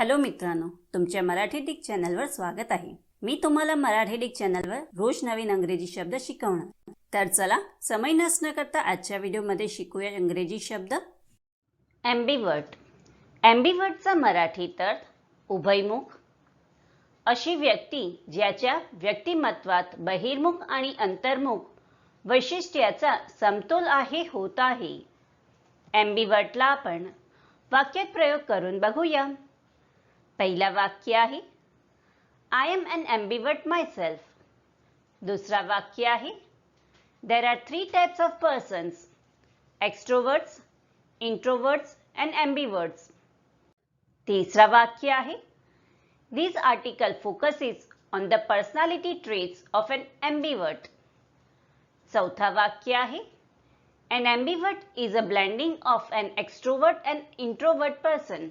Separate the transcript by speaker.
Speaker 1: Hello मित्रांनो तुमच्या Marathi Dick चॅनलवर स्वागत आहे. मी तुम्हाला मराठी डिक चॅनलवर रोज नवीन अंग्रेजी शब्द शिकवणार. तर चला समय नसणं करता आजच्या व्हिडिओमध्ये शिकूया इंग्रजी शब्द. ॲम्बिवर्ट ॲम्बिवर्टचा मराठीत अर्थ उभयमुख. अशी व्यक्ती ज्याच्या व्यक्तिमत्वात बहिर्मुख आणि अंतर्मुख वैशिष्ट्याचा समतोल आहे होत आहे. ॲम्बिवर्टला आपण वाक्यात प्रयोग करून बघूया. पहिला वाक्य आहे I am an ambivert myself दुसरा वाक्य आहे there are three types of persons extroverts introverts and ambiverts तिसरा वाक्य आहे this article focuses on the personality traits of an ambivert चौथा वाक्य आहे An ambivert is a blending of an extrovert and introvert person.